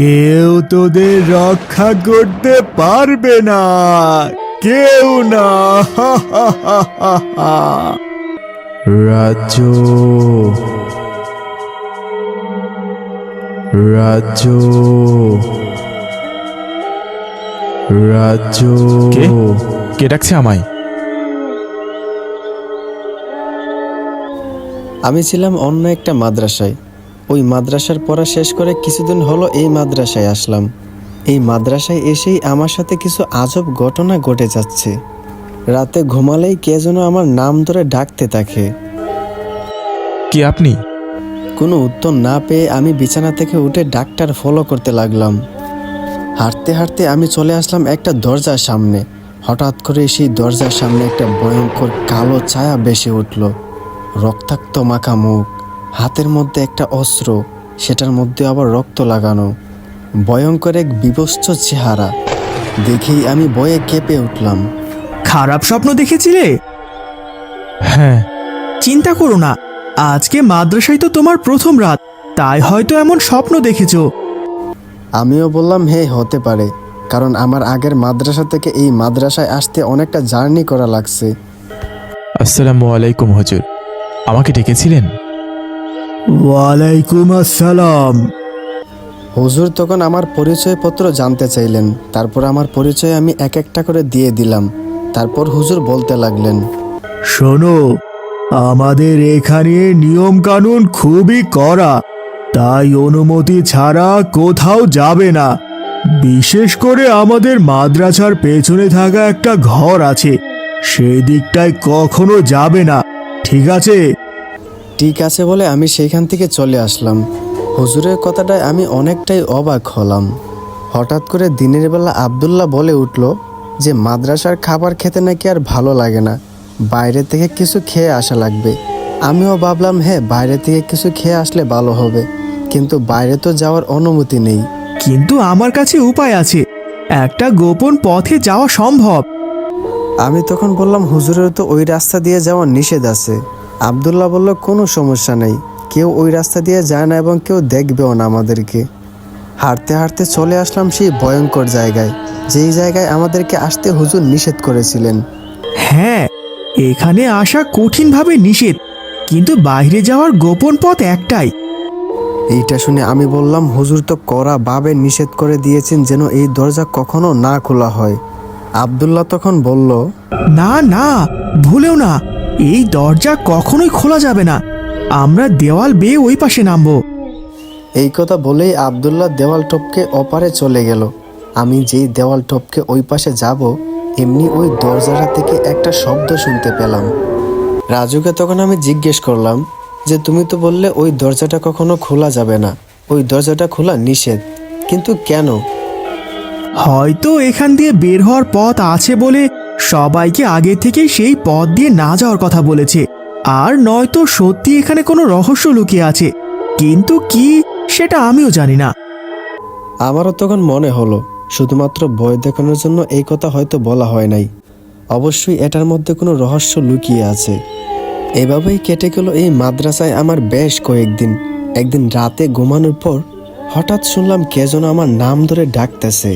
কেউ তোদের রক্ষা করতে পারবে না। কেউ না। রাজ্য। রাজ্য। রাজ্য। কে? কে ডাকছে আমায়? আমি ছিলাম অন্য একটা মাদ্রাসায়। ওই মাদ্রাসার পড়া শেষ করে কিছুদিন হলো এই মাদ্রাসায় আসলাম। এই মাদ্রাসায় এসেই আমার সাথে কিছু আজব ঘটনা ঘটে যাচ্ছে। রাতে ঘুমালেই কে যেন আমার নাম ধরে ডাকতে থাকে। কি আপনি? কোনো উত্তর না পেয়ে আমি বিছানা থেকে উঠে ডাক্তার ফলো করতে লাগলাম। হাঁটতে হাঁটতে আমি চলে আসলাম একটা দরজার সামনে। হঠাৎ করে সেই দরজার সামনে একটা ভয়ঙ্কর কালো ছায়া বেশি উঠল। রক্তাক্ত মাখা মুখ। হাতের মধ্যে একটা অস্ত্র সেটার মধ্যে আবার রক্ত লাগানো। ভয়ঙ্কর এক বিবস্ত্র চেহারা। দেখেই আমি বয়ে কেঁপে উঠলাম। খারাপ স্বপ্ন দেখেছিলে? হ্যাঁ। চিন্তা করো না। আজকে মাদ্রাসায় তো তোমার প্রথম রাত। তাই হয়তো এমন স্বপ্ন দেখেছ। আমিও বললাম হে হতে পারে। কারণ আমার আগের মাদ্রাসা থেকে এই মাদ্রাসায় আসতে অনেকটা জার্নি করা লাগছে। আসসালামু আলাইকুম হজুর। আমাকে ডেকেছিলেন? ওয়ালাইকুম আসসালাম। হুজুর তখন আমার পরিচয়পত্র জানতে চাইলেন তারপর আমার পরিচয় আমি এক একটা করে দিয়ে দিলাম। তারপর হুজুর বলতে লাগলেন শোনো আমাদের এখানে নিয়ম কানুন খুবই কড়া তাই অনুমতি ছাড়া কোথাও যাবে না। বিশেষ করে আমাদের মাদ্রাসার পেছনে থাকা একটা ঘর আছে সেই দিকটায় কখনো যাবে না ঠিক আছে? ঠিক আছে বলে আমি সেইখান থেকে চলে আসলাম। হুজুরের কথাটায় আমি অনেকটাই অবাক হলাম। হঠাৎ করে দিনের বেলা আবদুল্লাহ বলে উঠল যে মাদ্রাসার খাবার খেতে নাকি আর ভালো লাগে না। বাইরে থেকে কিছু খেয়ে আসা লাগবে। আমিও ভাবলাম হ্যাঁ বাইরে থেকে কিছু খেয়ে আসলে ভালো হবে। কিন্তু বাইরে তো যাওয়ার অনুমতি নেই। কিন্তু আমার কাছে উপায় আছে। একটা গোপন পথে যাওয়া সম্ভব। আমি তখন বললাম হুজুরের তো ওই রাস্তা দিয়ে যাওয়া নিষেধ আছে। আবদুল্লাহ বলল কোনো সমস্যা নেই। কেউ ওই রাস্তা দিয়ে যায় না এবং কেউ দেখবেও না আমাদেরকে। হাঁটতে হাঁটতে চলে আসলাম সেই ভয়ঙ্কর জায়গায় যেই জায়গায় আমাদেরকে আসতে হুজুর নিষেধ করেছিলেন। হ্যাঁ এখানে আসা কঠিনভাবে নিষেধ কিন্তু বাইরে যাওয়ার গোপন পথ একটাই। এইটা শুনে আমি বললাম হুজুর তো কড়া ভাবে নিষেধ করে দিয়েছেন যেন এই দরজা কখনো না খোলা হয়। আবদুল্লাহ তখন বলল না না ভুলেও না। এই দরজা কখনোই খোলা যাবে না। আমরা দেওয়াল বেয়ে ওই পাশে নামবো। এই কথা বলেই আবদুল্লাহ দেওয়াল টপকে অপারে চলে গেল। আমি যেই দেওয়াল টপকে ওই পাশে যাব এমনি ওই দরজাটা থেকে একটা শব্দ শুনতে পেলাম। রাজুকে তখন আমি জিজ্ঞেস করলাম যে তুমি তো বললে ওই দরজাটা কখনো খোলা যাবে না। ওই দরজাটা খোলা নিষেধ। কিন্তু কেন? হয়তো এখান দিয়ে বের হওয়ার পথ আছে বলে সবাইকে আগে থেকেই সেই পথ দিয়ে না যাওয়ার কথা বলেছে। আর নয়তো সত্যি এখানে কোনো রহস্য লুকিয়ে আছে। কিন্তু কি সেটা আমিও জানি না। আমারও তখন মনে হলো শুধুমাত্র ভয় দেখানোর জন্য এই কথা হয়তো বলা হয় নাই। অবশ্যই এটার মধ্যে কোনো রহস্য লুকিয়ে আছে। এভাবেই কেটে গেল এই মাদ্রাসায় আমার বেশ কয়েকদিন। একদিন রাতে ঘুমানোর পর হঠাৎ শুনলাম কে যেন আমার নাম ধরে ডাকতেছে।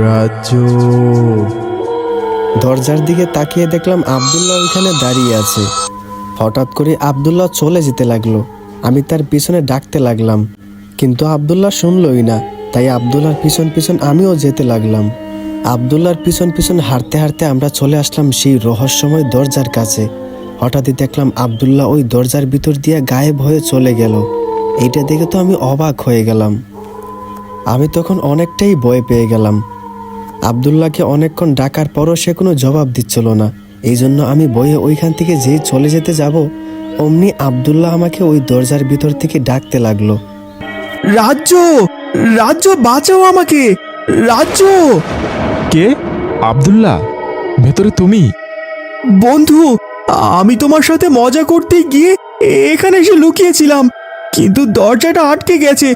রাজ্য দরজার দিকে তাকিয়ে দেখলাম আবদুল্লাহ ওইখানে দাঁড়িয়ে আছে। হঠাৎ করে আবদুল্লাহ চলে যেতে লাগল। আমি তার পিছনে ডাকতে লাগলাম। কিন্তু আবদুল্লাহ শুনলই না, তাই আবদুল্লাহর পিছন পিছন আমিও যেতে লাগলাম। আবদুল্লার পিছন পিছন হাঁটতে হাঁটতে আমরা চলে আসলাম সেই রহস্যময় দরজার কাছে। হঠাৎই দেখলাম আবদুল্লাহ ওই দরজার ভিতর দিয়ে গায়েব হয়ে চলে গেল। এইটা দেখে তো আমি অবাক হয়ে গেলাম। আমি তখন অনেকটাই ভয় পেয়ে গেলাম। আবদুল্লাহকে অনেকক্ষণ ডাকার পরও সে কোনো জবাব দিচ্ছিল না। এই জন্য আমি বইয়ে ওইখান থেকে যেই চলে যেতে যাব অমনি আবদুল্লাহ আমাকে ওই দরজার ভিতর থেকে ডাকতে লাগল। রাজ্য! রাজ্য বাঁচাও আমাকে! রাজ্য! কে? আব্দুল্লাহ? ভেতরে তুমি? বন্ধু আমি তোমার সাথে মজা করতে গিয়ে এখানে এসে লুকিয়েছিলাম কিন্তু দরজাটা আটকে গেছে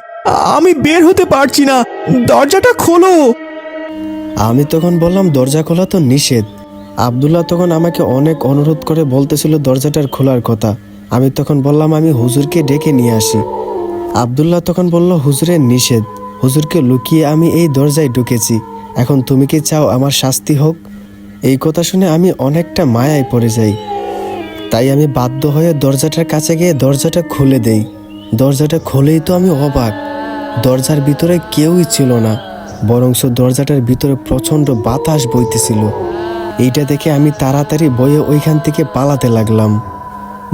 আমি বের হতে পারছি না। দরজাটা খোলো! আমি তখন বললাম, দরজা খোলা তো নিষেধ। আবদুল্লাহ তখন আমাকে অনেক অনুরোধ করে বলতেছিল দরজাটার খোলার কথা। আমি তখন বললাম, আমি হুজুরকে ডেকে নিয়ে আসি। আবদুল্লাহ তখন বলল হুজুরের নিষেধ। হুজুরকে লুকিয়ে আমি এই দরজায় ঢুকেছি। এখন তুমি কি চাও আমার শাস্তি হোক? এই কথা শুনে আমি অনেকটা মায়ায় পড়ে যাই। তাই আমি বাধ্য হয়ে দরজাটার কাছে গিয়ে দরজাটা খুলে দেই। দরজাটা খুলেই তো আমি অবাক। দরজার ভিতরে কেউই ছিল না। বরংস দরজাটার ভিতরে প্রচণ্ড বাতাস বইতেছিল। এইটা দেখে আমি তাড়াতাড়ি বয়ে ওইখান থেকে পালাতে লাগলাম।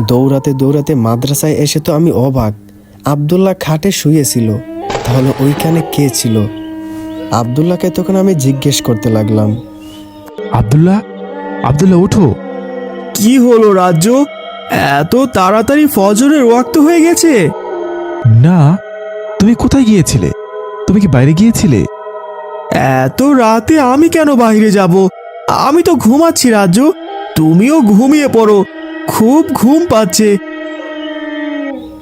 দৌড়াতে দৌড়াতে মাদ্রাসায় এসে তো আমি অবাক। আবদুল্লাহ খাটে শুয়েছিল। তাহলে ওইখানে কে ছিল? আবদুল্লাহকে তখন আমি জিজ্ঞেস করতে লাগলাম। আবদুল্লাহ? আব্দুল্লাহ উঠো কি হলো রাজ্য? এত তাড়াতাড়ি ফজরের ওয়াক্ত হয়ে গেছে। না তুমি কোথায় গিয়েছিলে? তুমি কি বাইরে গিয়েছিলে? এত রাতে আমি কেন বাইরে যাব? আমি তো ঘুমাচ্ছি, রাজ্য। তুমিও ঘুমিয়ে পড়ো। খুব ঘুম পাচ্ছে।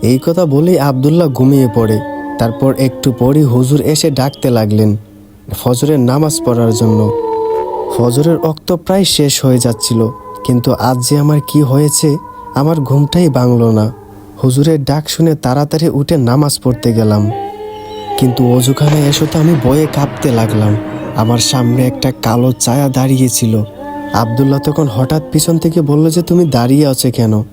এই কথা বলেই আবদুল্লাহ ঘুমিয়ে পড়ে। তারপর একটু পরই হুজুর এসে ডাকতে লাগলেন ফজরের নামাজ পড়ার জন্য। ফজরের অক্ত প্রায় শেষ হয়ে যাচ্ছিল, কিন্তু আজ যে আমার কি হয়েছে, আমার ঘুমটাই ভাঙল না। হুজুরের ডাক শুনে তাড়াতাড়ি উঠে নামাজ পড়তে গেলাম। কিন্তু অজুখানে এসে তো আমি বয়ে কাঁপতে লাগলাম। আমার সামনে একটা কালো ছায়া দাঁড়িয়েছিল। আবদুল্লাহ তখন হঠাৎ পিছন থেকে বলল যে তুমি দাঁড়িয়ে আছো কেন?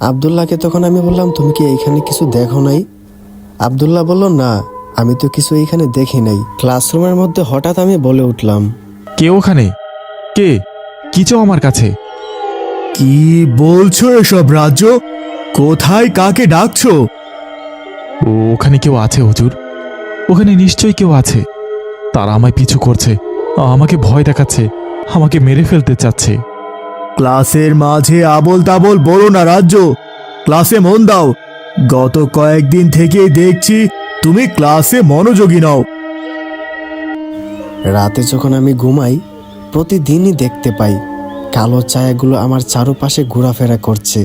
আবদুল্লাহকে তখন আমি বললাম তুমি কি এইখানে কিছু দেখো নাই? আবদুল্লাহ বলল না আমি তো কিছু এইখানে দেখি নাই। ক্লাসরুমের মধ্যে হঠাৎ আমি বলে উঠলাম কে ওখানে? কে? কি চাও আমার কাছে? কি বলছো এসব রাজ্য? কোথায় কাকে ডাকছো? ও ওখানে কেউ আছে হুজুর? ওখানে নিশ্চয়ই কেউ আছে। তারা আমায় পিছু করছে আমাকে ভয় দেখাচ্ছে আমাকে মেরে ফেলতে চাচ্ছে। ক্লাসের মাঝে আবল তাবল বলো না রাজ্য ক্লাসে মন দাও। গত কয়েকদিন থেকেই দেখছি তুমি ক্লাসে মনোযোগী নাও। রাতে যখন আমি ঘুমাই প্রতিদিনই দেখতে পাই কালো ছায়াগুলো আমার চারপাশে ঘোরাফেরা করছে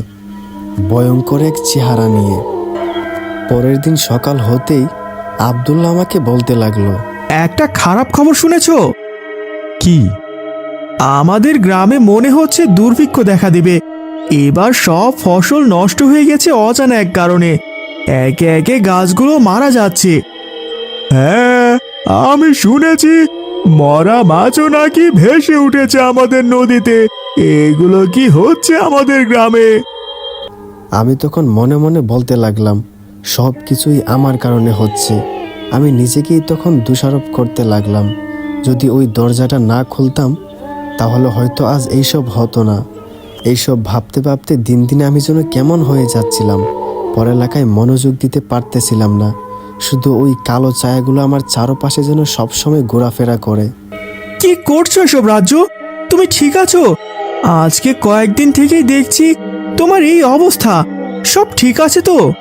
ভয়ঙ্কর এক চেহারা নিয়ে। পরের দিন সকাল হতেই আবদুল্লাহ আমাকে বলতে লাগল একটা খারাপ খবর শুনেছো? কি? আমাদের গ্রামে মনে হচ্ছে দুর্ভিক্ষ দেখা দিবে। এবার সব ফসল নষ্ট হয়ে গেছে অজানা এক কারণে। একে একে গাছগুলো মারা যাচ্ছে। হ্যাঁ আমি শুনেছি মরা মাছও নাকি ভেসে উঠেছে আমাদের নদীতে। এগুলো কি হচ্ছে আমাদের গ্রামে? আমি তখন মনে মনে বলতে লাগলাম সব কিছুই আমার কারণে হচ্ছে। আমি নিজেকেই তখন দোষারোপ করতে লাগলাম। যদি ওই দরজাটা না খুলতাম, তাহলে হয়তো আজ এইসব হতো না। এইসব ভাবতে ভাবতে দিন দিন আমি যেন কেমন হয়ে যাচ্ছিলাম। পড়ালেখায় মনোযোগ দিতে পারতেছিলাম না। শুধু ওই কালো ছায়াগুলো আমার চারপাশে যেন সবসময় ঘোরাফেরা করে। কি করছ এসব রাজ্য তুমি ঠিক আছো? আজকে কয়েকদিন থেকেই দেখছি তোমার এই অবস্থা। সব ঠিক আছে তো?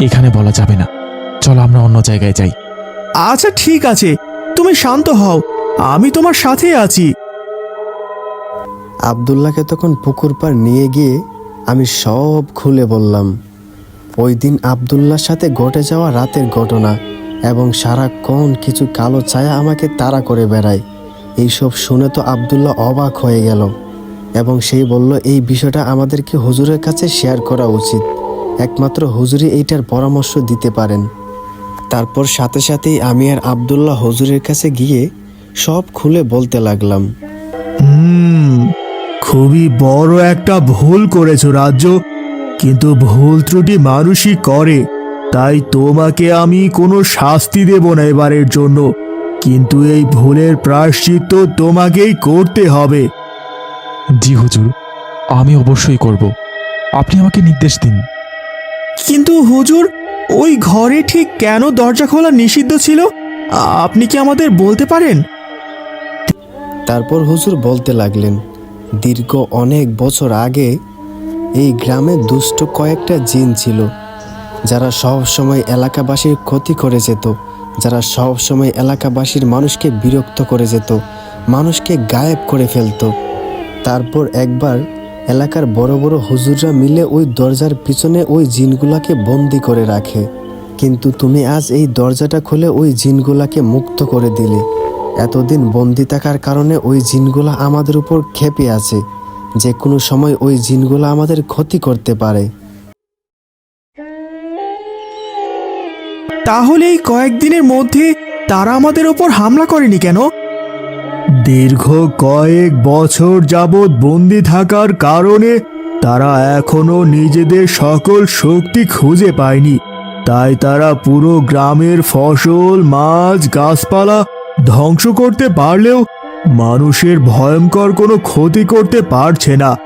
এখানে বলা যাবে না। চলো আমরা অন্য জায়গায় যাই। আচ্ছা ঠিক আছে। তুমি শান্ত হও। আমি তোমার সাথে আছি। আবদুল্লাহকে তখন পুকুর পার নিয়ে গিয়ে আমি সব খুলে বললাম ওই দিন আবদুল্লার সাথে ঘটে যাওয়া রাতের ঘটনা এবং সারাক্ষণ কিছু কালো ছায়া আমাকে তাড়া করে বেড়ায়। এইসব শুনে তো আবদুল্লাহ অবাক হয়ে গেল এবং সেই বলল এই বিষয়টা আমাদেরকে হুজুরের কাছে শেয়ার করা উচিত। একমাত্র হুজুরই এইটার পরামর্শ দিতে পারেন। তারপর সাথে সাথেই আমি আর আবদুল্লাহ হুজুরের কাছে গিয়ে সব খুলে বলতে লাগলাম। খুবই বড় একটা ভুল করেছ রাজ্য কিন্তু ভুল ত্রুটি মানুষই করে তাই তোমাকে আমি কোনো শাস্তি দেব না এবারের জন্য কিন্তু এই ভুলের প্রায়শ্চিত্ত তোমাকেই করতে হবে। জি হুজুর আমি অবশ্যই করব। আপনি আমাকে নির্দেশ দিন। কিন্তু হুজুর, ওই ঘরে ঠিক কেন দরজা খোলা নিষিদ্ধ ছিল? আপনি কি আমাদের বলতে পারেন? তারপর হুজুর বলতে লাগলেন, দীর্ঘ অনেক বছর আগে এই গ্রামে দুষ্ট কয়েকটা জিন ছিল, যারা সব সময় এলাকাবাসীর ক্ষতি করে যেত, যারা সব সময় এলাকাবাসীর মানুষকে বিরক্ত করে যেত, মানুষকে গায়েব করে ফেলতো। তারপর একবার এলাকার বড় বড় হুজুররা মিলে ওই দরজার পিছনে ওই জিনগুলাকে বন্দি করে রাখে। কিন্তু তুমি আজ এই দরজাটা খুলে ওই জিনগুলাকে মুক্ত করে দিলে। এতদিন বন্দি থাকার কারণে ওই জিনগুলা আমাদের উপর ক্ষেপে আছে। যে কোনো সময় ওই জিনগুলা আমাদের ক্ষতি করতে পারে। তাহলে এই কয়েকদিনের মধ্যে তারা আমাদের ওপর হামলা করেনি কেন? দীর্ঘ কয়েক বছর যাবৎ বন্দি থাকার কারণে তারা এখনও নিজেদের সকল শক্তি খুঁজে পায়নি। তাই তারা পুরো গ্রামের ফসল, মাছ, গাছপালা ধ্বংস করতে পারলেও মানুষের ভয়ঙ্কর কোনো ক্ষতি করতে পারছে না।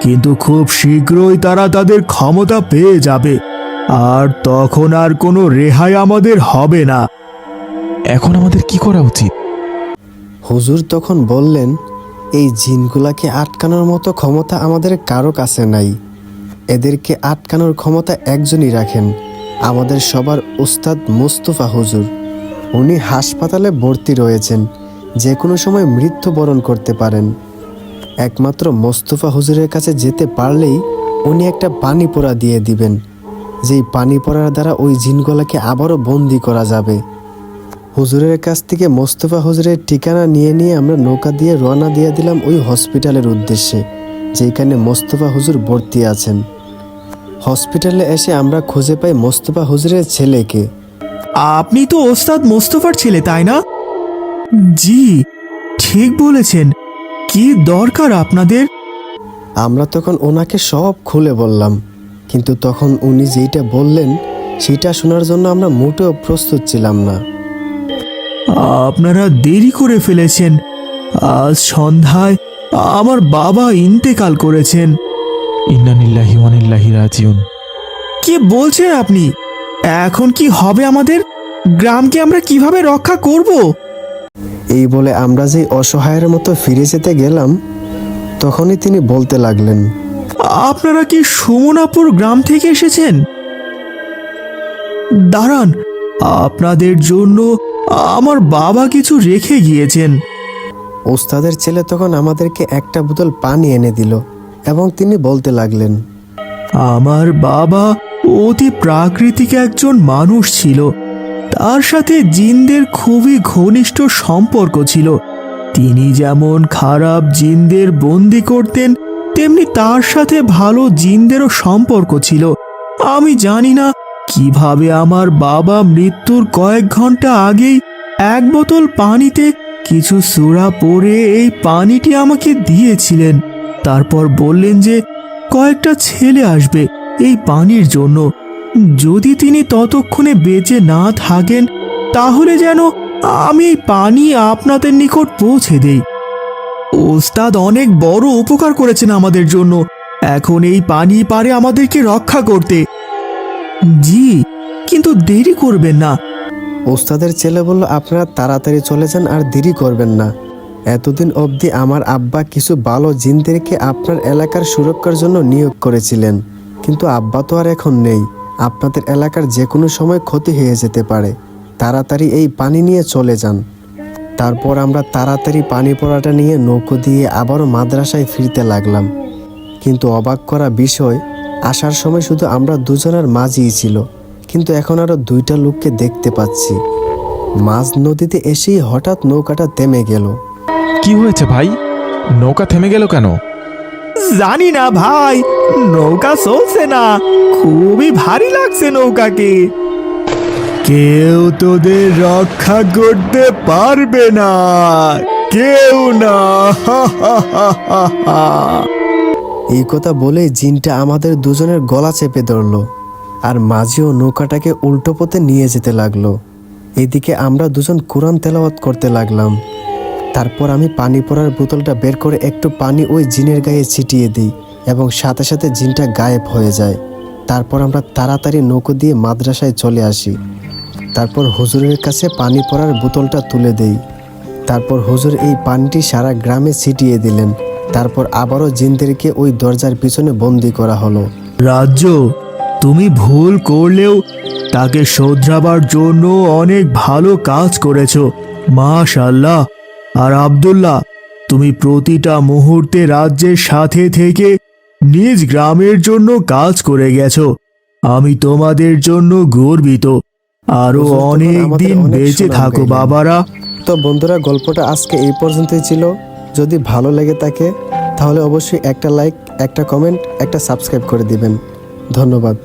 কিন্তু খুব শীঘ্রই তারা তাদের ক্ষমতা পেয়ে যাবে। আর তখন আর কোনো রেহাই আমাদের হবে না। এখন আমাদের কি করা উচিত? হুজুর তখন বললেন, এই জিনগুলাকে আটকানোর মতো ক্ষমতা আমাদের কারও কাছে নাই। এদেরকে আটকানোর ক্ষমতা একজনই রাখেন, আমাদের সবার উস্তাদ মুস্তফা হুজুর। উনি হাসপাতালে ভর্তি রয়েছেন, যে কোনো সময় মৃত্যুবরণ করতে পারেন। একমাত্র মোস্তফা হুজুরের কাছে যেতে পারলেই উনি একটা পানি পোড়া দিয়ে দিবেন, যেই পানি পড়ার দ্বারা ওই জিনগুলাকে আবারও বন্দি করা যাবে। হুজুরের কাছ থেকে মোস্তফা হুজুরের ঠিকানা নিয়ে নিয়ে আমরা নৌকা দিয়ে রওনা দিয়ে দিলাম ওই হসপিটালের উদ্দেশ্যে যেখানে মোস্তফা হুজুর ভর্তি আছেন। হসপিটালে এসে আমরা খুঁজে পাই মোস্তফা হুজুরের ছেলেকে। আপনি তো ওস্তাদ মোস্তফার ছেলে তাই না? জি ঠিক বলেছেন। কি দরকার আপনাদের? আমরা তখন ওনাকে সব খুলে বললাম কিন্তু তখন উনি যেইটা বললেন সেটা শোনার জন্য আমরা মোটেও প্রস্তুত ছিলাম না। আপনারা দেরি করে ফেলেছেন। আজ সন্ধ্যায় আমার বাবা ইন্তেকাল করেছেন। ইন্নানিল্লাহি ওয়ানিল্লাহি রাজিউন। কি বলছেন আপনি? এখন কি হবে আমাদের? গ্রামকে আমরা কীভাবে রক্ষা করব? এই বলে আমরা যে অসহায়ের মতো ফিরে যেতে গেলাম তখনই তিনি বলতে লাগলেন আপনারা কি সুমনাপুর গ্রাম থেকে এসেছেন? দাঁড়ান আপনাদের জন্য আমার বাবা কিছু রেখে গিয়েছেন। ওস্তাদের ছেলে তখন আমাদেরকে একটা বোতল পানি এনে দিল এবং তিনি বলতে লাগলেন আমার বাবা অতি প্রাকৃতিক একজন মানুষ ছিল। তার সাথে জিনদের খুবই ঘনিষ্ঠ সম্পর্ক ছিল। তিনি যেমন খারাপ জিনদের বন্দি করতেন তেমনি তার সাথে ভালো জিনদেরও সম্পর্ক ছিল। আমি জানি না কীভাবে আমার বাবা মৃত্যুর কয়েক ঘণ্টা আগেই এক বোতল পানিতে কিছু সুরা পরে এই পানিটি আমাকে দিয়েছিলেন। তারপর বললেন যে, কয়েকটা ছেলে আসবে এই পানির জন্য। যদি তিনি ততক্ষণে বেঁচে না থাকেন, তাহলে যেন আমি এই পানি আপনাদের নিকট পৌঁছে দেই। ওস্তাদ অনেক বড় উপকার করেছেন আমাদের জন্য। এখন এই পানি পারে আমাদেরকে রক্ষা করতে। জি, কিন্তু দেরি করবেন না। ওস্তাদের ছেলে বলল, আপনারা তাড়াতাড়ি চলে যান আর দেরি করবেন না। এতদিন অবধি আমার আব্বা কিছু ভালো জিনদেরকে আপনার এলাকার সুরক্ষার জন্য নিয়োগ করেছিলেন। কিন্তু আব্বা তো আর এখন নেই। আপনাদের এলাকার যে কোনো সময় ক্ষতি হয়ে যেতে পারে। তাড়াতাড়ি এই পানি নিয়ে চলে যান। তারপর আমরা তাড়াতাড়ি পানি পড়াটা নিয়ে নৌকো দিয়ে আবারও মাদ্রাসায় ফিরতে লাগলাম। কিন্তু অবাক করা বিষয় আসার সময় শুধু আমরা দুজনের মাঝিই ছিল কিন্তু এখন আরও দুইটা লোককে দেখতে পাচ্ছি। মাঝ নদীতে এসেই হঠাৎ নৌকাটা থেমে গেল। কি হয়েছে ভাই? নৌকা থেমে গেল কেন? জানি না ভাই নৌকা চলছে না খুবই ভারী লাগছে নৌকাকে। কেউ তোদের রক্ষা করতে পারবে না কেউ না হা হা হা হা হা। এই কথা বলে জিনটা আমাদের দুজনের গলা চেপে ধরলো আর মাঝিও নৌকাটাকে উল্টো পথে নিয়ে যেতে লাগল। এদিকে আমরা দুজন কোরআন তেলাওয়াত করতে লাগলাম। তারপর আমি পানি পড়ার বোতলটা বের করে একটু পানি ওই জিনের গায়ে ছিটিয়ে দিই এবং সাথে সাথে জিনটা গায়েব হয়ে যায়। তারপর আমরা তাড়াতাড়ি নৌকো দিয়ে মাদ্রাসায় চলে আসি। তারপর হুজুরের কাছে পানি পড়ার বোতলটা তুলে দেই। তারপর হুজুর এই পানিটি সারা গ্রামে ছিটিয়ে দিলেন। তারপর আবারও জিনদেরকে ওই দরজার পিছনে বন্দি করা হলো। রাজ্য তুমি ভুল করলেও তাকে শোধরাবার জন্য অনেক ভালো কাজ করেছ। মাশাল্লাহ আর আব্দুল্লাহ তুমি প্রতিটা মুহূর্তে রাজ্যের সাথে থেকে নিজ গ্রামের জন্য কাজ করে গেছো। আমি তোমাদের জন্য গর্বিত। আরও অনেক দিন বেঁচে থাকো বাবারা। তো বন্ধুরা গল্পটা আজকে এই পর্যন্তই ছিল। যদি ভালো লেগে থাকে, তাহলে অবশ্যই একটা লাইক একটা কমেন্ট একটা সাবস্ক্রাইব করে দিবেন। ধন্যবাদ।